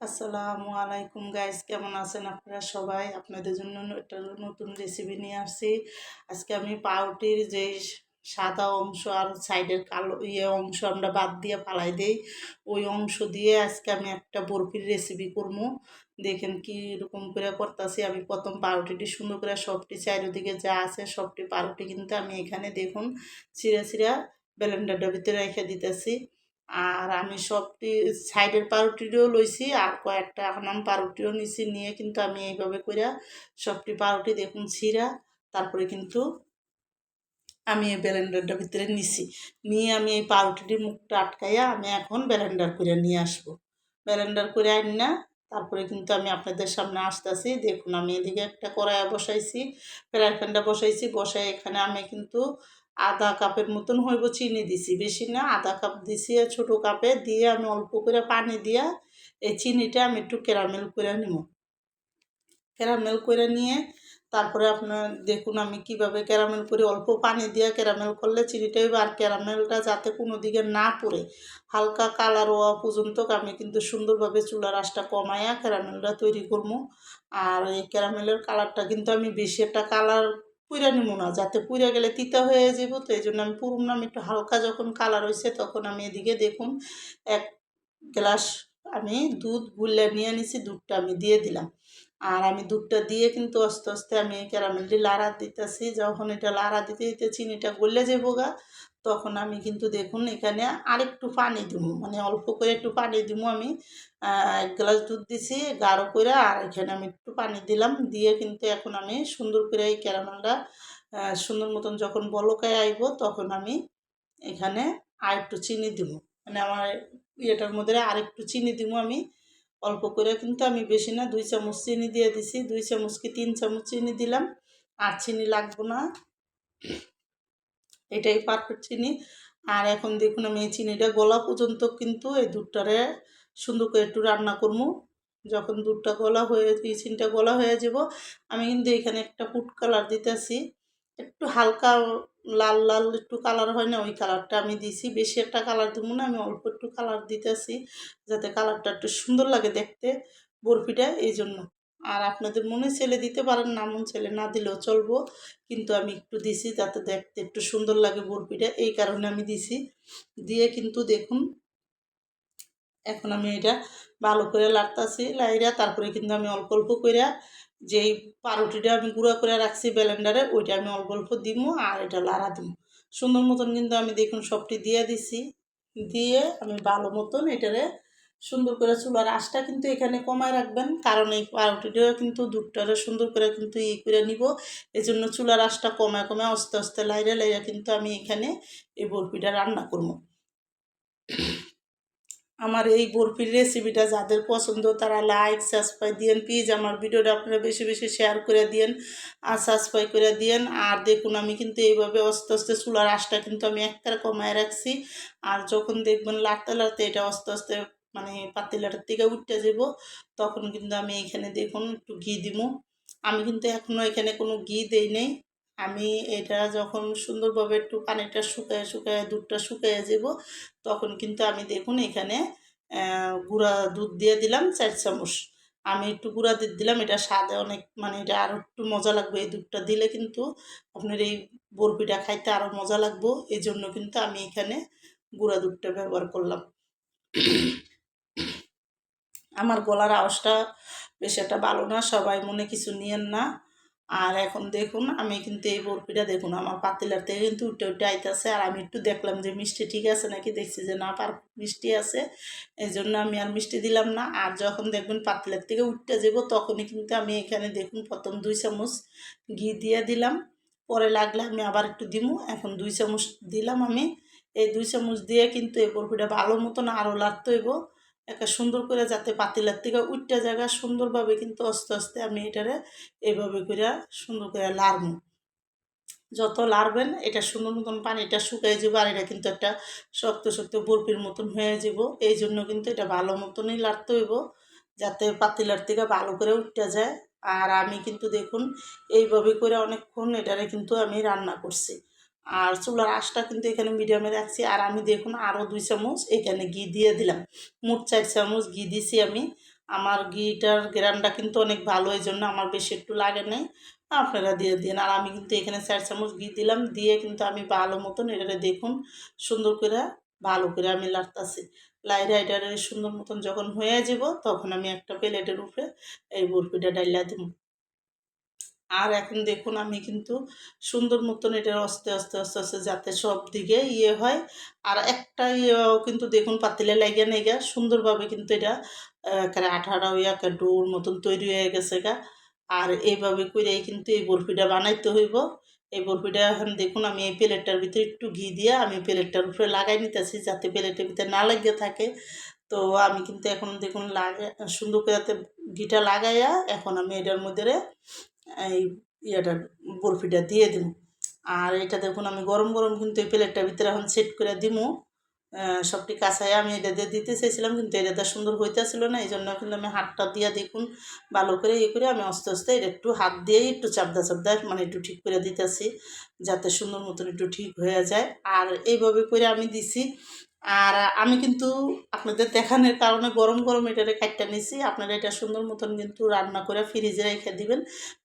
আসসালামু আলাইকুম গাইস কেমন আছেন আপনারা সবাই? আপনাদের জন্য একটা নতুন রেসিপি নিয়ে আসছি। আজকে আমি পাউটির যে সাদা অংশ আর সাইডের কালো ইয়ে অংশ আমরা বাদ দিয়ে পালাই দেই, ওই অংশ দিয়ে আজকে আমি একটা বরফির রেসিপি করব। দেখেন কি রকম করে করতেছি। আমি প্রথম পাউরুটিটি সুন্দর করে সবটি চারিদিকে যা আছে সবটি পাউরুটি কিন্তু আমি এখানে দেখুন, ছিঁড়া চিরা ব্লেন্ডারটার ভিতরে রেখে দিতেছি। আর আমি সবটি সাইডের পাউরুটিও লইছি, আর কয়েকটা এখন পাউরুটিও নিছি, নিয়ে কিন্তু আমি এইভাবে কইরা সবটি পাউরুটি দেখুন ছিঁড়া, তারপরে কিন্তু আমি এই ব্লেন্ডারটার ভিতরে নিছি। নিয়ে আমি এই পাউরুটিটির মুখটা আটকাইয়া আমি এখন ব্লেন্ডার করে নিয়ে আসব। ব্লেন্ডার করে আনি না, তারপরে কিন্তু আমি আপনাদের সামনে আসতেছি, দেখুন আমি এদিকে একটা কড়াইয়া বসাইছি, ফ্রাই প্যানটা বসাইছি বসাই এখানে আমি কিন্তু আধা কাপের মতন হইব চিনি দিছি, বেশি না, আধা কাপ দিছি ছোট কাপে দিয়ে আমি অল্প করে পানি দিয়া এই চিনিটা আমি একটু ক্যারামেল করে নিব। ক্যারামেল করে নিয়ে তারপরে আপনার দেখুন আমি কীভাবে ক্যারামেল করি অল্প পানি দিয়ে ক্যারামেল করলে চিনিটা আর ক্যারামেলটা যাতে কোনো দিকে না পড়ে। হালকা কালার হওয়া পর্যন্ত আমি কিন্তু সুন্দরভাবে চুলার আঁচটা কমাইয়া ক্যারামেলটা তৈরি করব। আর এই ক্যারামেলের কালারটা কিন্তু আমি বেশি একটা কালার পুইরা নিব না, যাতে পুইরা গেলে তিতা হয়ে যাব তো এই জন্য আমি পুরুম নাম একটু হালকা যখন কালার হয়েছে তখন আমি এদিকে দেখুন, এক গ্লাস আমি দুধ গুল্লা নিয়ে নিছি, দুধটা আমি দিয়ে দিলাম। আর আমি দুধটা দিয়ে কিন্তু আস্তে আস্তে আমি ক্যারামেলটি লাড়া দিতেছি। যখন এটা লাড়া দিতে দিতে চিনিটা গলে যাব গা, তখন আমি কিন্তু দেখুন এখানে আরেকটু পানি দিব। মানে অল্প করে একটু পানি দিব আমি। এক গ্লাস দুধ দিছি, গাঢ় করে, আর এখানে আমি একটু পানি দিলাম। দিয়ে কিন্তু এখন আমি সুন্দর করে এই ক্যারামেলটা সুন্দর মতন যখন বলকায় আইব, তখন আমি এখানে আর একটু চিনি দিব। মানে আমার ইয়েটার মধ্যে আরেকটু চিনি দিব আমি। অল্প করে কিন্তু আমি বেশি না, দুই চামচ চিনি দিয়ে দিছি, দুই চামচ কি তিন চামচ চিনি দিলাম। আর চিনি লাগবো না। এটাই পারফেক্ট চিনি। আর এখন দেখুন আমি এই চিনিটা গলা পর্যন্ত কিন্তু এই দুধটারে সুন্দর করে একটু রান্না করব। যখন দুধটা গলা হয়ে, এই চিনিটা গলা হয়ে যাব, আমি কিন্তু এখানে একটা ফুড কালার দিতেছি। একটু হালকা লাল লাল একটু কালার হয় না, ওই কালারটা আমি দিছি। বেশি একটা কালার দেবো না, আমি অল্প একটু কালার দিতেছি, যাতে কালারটা একটু সুন্দর লাগে দেখতে বরফিটা এই জন্য আর আপনাদের মনে ছেলে দিতে পারেন, না মন ছেলে না দিলেও চলবো, কিন্তু আমি একটু দিছি যাতে দেখতে একটু সুন্দর লাগে বরফিটা, এই কারণে আমি দিছি। দিয়ে কিন্তু দেখুন এখন আমি এটা ভালো করে লাড়তাছি লাইরা তারপরে কিন্তু আমি অল্প অল্প করে যেই পাউরুটিটা আমি গুঁড়া করে রাখছি ব্লেন্ডারে ওইটা আমি অল্প অল্প দিব আর এটা লাড়া দিব সুন্দর মতন কিন্তু আমি দেখুন সবটি দিয়ে দিছি। দিয়ে আমি ভালো মতন এটারে সুন্দর করে চুলার আঁচটা কিন্তু এখানে কমায় রাখবেন, কারণ এই পাউরুটিটাও কিন্তু দুধটারে সুন্দর করে কিন্তু ই করে নিব। এই জন্য চুলার আঁচটা কমায় কমায় আস্তে আস্তে লাইরে লাইরে কিন্তু আমি এখানে এই বরফিটা রান্না করব। আমার এই বরফির রেসিপিটা যাদের পছন্দ, তারা লাইক সাবস্ক্রাইব দিয়েন। প্লিজ আমার ভিডিওটা আপনারা বেশি বেশি শেয়ার করে দিয়েন আর সাবস্ক্রাইব করে দিয়েন। আর দেখুন, আমি কিন্তু এইভাবে আস্তে আস্তে চুলার আশটা কিন্তু আমি একটার কমায় রাখছি। আর যখন দেখবেন লাড়তে লাড়তে এটা আস্তে আস্তে মানে পাতিলাটার থেকে উঠতে যাব, তখন কিন্তু আমি এখানে দেখুন একটু ঘি দিব আমি কিন্তু এখনও এখানে কোনো ঘি দেই নেই। আমি এটা যখন সুন্দরভাবে একটু পানিটা শুকায় শুকায়, দুধটা শুকায় যাব, তখন কিন্তু আমি দেখুন এখানে গুঁড়া দুধ দিয়ে দিলাম চার চামচ। আমি একটু গুঁড়া দুধ দিলাম, এটা স্বাদে অনেক মানে এটা আরও একটু মজা লাগবে এই দুধটা দিলে কিন্তু। আপনার এই বরফিটা খাইতে আরও মজা লাগবো এই জন্য কিন্তু আমি এখানে গুঁড়া দুধটা ব্যবহার করলাম। আমার গলার আওয়াজটা বেশ একটা ভালো না, সবাই মনে কিছু নিয়েন না। আর এখন দেখুন, আমি কিন্তু এই বরফিটা দেখুন, আমার পাতিলার থেকে কিন্তু উঠে উঠে আইতেছে। আর আমি একটু দেখলাম যে মিষ্টি ঠিক আছে নাকি? দেখছি যে না, পার মিষ্টি আছে। এই জন্য আমি আর মিষ্টি দিলাম না। আর যখন দেখবেন পাতিলার থেকে উঠতে যাব, তখনই কিন্তু আমি এখানে দেখুন প্রথম দুই চামচ ঘি দিয়ে দিলাম। পরে লাগলে আমি আবার একটু দিমু। এখন দুই চামচ দিলাম আমি। এই দুই চামচ দিয়ে কিন্তু এই বরফিটা ভালো মতন আরও লাগতে হইব। একটা সুন্দর করে যাতে পাতিলার থেকে উঠটা জায়গা সুন্দরভাবে কিন্তু আস্তে আস্তে আমি এটারে এইভাবে করে সুন্দর করে লাড়বো যত লাড়বেন এটা সুন্দর মতন পানিটা শুকাই যাব আর এটা কিন্তু একটা শক্ত শক্ত বরফির মতন হয়ে যাব এই জন্য কিন্তু এটা ভালো মতনই লাড়তে হইব যাতে পাতিলার থেকে ভালো করে উঠতে যায়। আর আমি কিন্তু দেখুন, এইভাবে করে অনেকক্ষণ এটারে কিন্তু আমি রান্না করছি। আর চুলার আঁশটা কিন্তু এখানে মিডিয়ামে রাখছি। আর আমি দেখুন আরও দুই চামচ এখানে ঘি দিয়ে দিলাম। মোট চার চামচ ঘি দিছি আমি। আমার ঘিটার গ্রানটা কিন্তু অনেক ভালো এই জন্য আমার বেশি একটু লাগে নাই। আপনারা দিয়ে দিন। আর আমি কিন্তু এখানে চার চামচ ঘি দিলাম। দিয়ে কিন্তু আমি ভালো মতন এটা দেখুন সুন্দর করে, ভালো করে আমি লাড়তাছি। লাই রাইডারে সুন্দর মতন যখন হয়ে যাব তখন আমি একটা প্লেটের উপরে এই বরফিটা ডাইলা দিব। আর এখন দেখুন আমি কিন্তু সুন্দর মতন এটা আস্তে আস্তে আস্তে আস্তে যাতে সব দিকে ইয়ে হয়। আর একটা ইয়েও কিন্তু দেখুন পাতিলে লাগিয়ে নেই গা, সুন্দরভাবে কিন্তু এটা একেবারে আঠাটা হয়ে একটা ডোর মতন তৈরি হয়ে গেছে গা। আর এইভাবে করেই কিন্তু এই বরফিটা বানাইতে হইব। এই বরফিটা এখন দেখুন আমি এই প্লেটটার ভিতরে একটু ঘি দিয়ে আমি প্লেটটার উপরে লাগাই নিতেছি যাতে প্লেটের ভিতরে না লাগিয়ে থাকে। তো আমি কিন্তু এখন দেখুন লাগা সুন্দর করে যাতে ঘিটা লাগাইয়া এখন আমি এটার মধ্যে এই ইয়েটা বরফিটা দিয়ে দিব আর এটা দেখুন, আমি গরম গরম কিন্তু এই প্লেটটার ভিতরে এখন সেট করে দিমু। সবটি কাঁচায় আমি এটা দিয়ে দিতে চাইছিলাম কিন্তু এটা সুন্দর হইতেছিল না, এই জন্য কিন্তু আমি হাতটা দিয়ে দেখুন, ভালো করে ইয়ে করে আমি আস্তে আস্তে এটা একটু হাত দিয়েই একটু চাপদা চাপদা মানে একটু ঠিক করে দিতেছি, যাতে সুন্দর মতন একটু ঠিক হয়ে যায়। আর এইভাবে করে আমি দিছি আর আমি কিন্তু আপনাদের দেখানোর কারণে গরম গরম এটারে কাটটা নিছি। আপনারা এটা সুন্দর মতন কিন্তু রান্না করে ফ্রিজে রেখে দিবেন।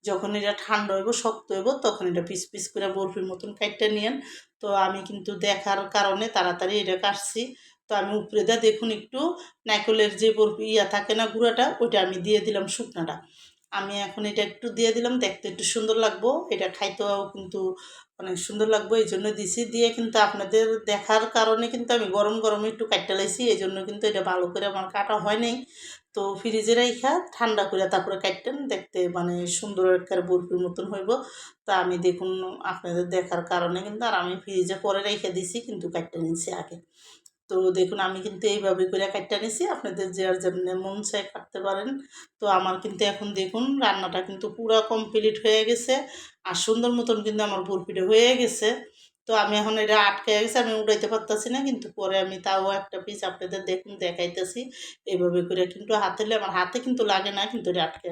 যখন এটা ঠান্ডা হইব, শক্ত হইব, তখন এটা পিস পিস করে বরফির মতন কাটটা নিয়েন। তো আমি কিন্তু দেখার কারণে তাড়াতাড়ি এটা কাটছি। তো আমি উপরে দা দেখুন একটু নাইকলের যে বরফি ইয়া থাকে না গুঁড়াটা, ওইটা আমি দিয়ে দিলাম শুকনাটা। আমি এখন এটা একটু দিয়ে দিলাম, দেখতে একটু সুন্দর লাগবো। এটা খাইতেও কিন্তু অনেক সুন্দর লাগবো, এই জন্য দিছি। দিয়ে কিন্তু আপনাদের দেখার কারণে কিন্তু আমি গরম গরমে একটু কাটতে লাইছি এই জন্য কিন্তু এটা ভালো করে আমার কাটা হয় নাই। তো ফ্রিজে রেখা ঠান্ডা করে তারপরে কাটতেন, দেখতে মানে সুন্দর একটা বরফির মতন হইব। তা আমি দেখুন আপনাদের দেখার কারণে কিন্তু আর আমি ফ্রিজে পরে রেখে দিছি, কিন্তু কাটতে নিছি আগে। তো দেখুন, আমি কিন্তু এইভাবে করে কাটটা নিছি। আপনাদের যে আর যেমন মন চাই কাটতে পারেন। তো আমার কিন্তু এখন দেখুন, রান্নাটা কিন্তু পুরো কমপ্লিট হয়ে গেছে আর সুন্দর মতন কিন্তু আমার বরফিটা হয়ে গেছে। তো আমি এখন এটা আটকে গেছে, আমি উঠাইতে পারতেছি না। কিন্তু পরে আমি তাও একটা পিস আপনাদের দেখুন, দেখাইতেছি। এইভাবে করে কিন্তু হাতে আমার হাতে কিন্তু লাগে না, কিন্তু এটা আটকে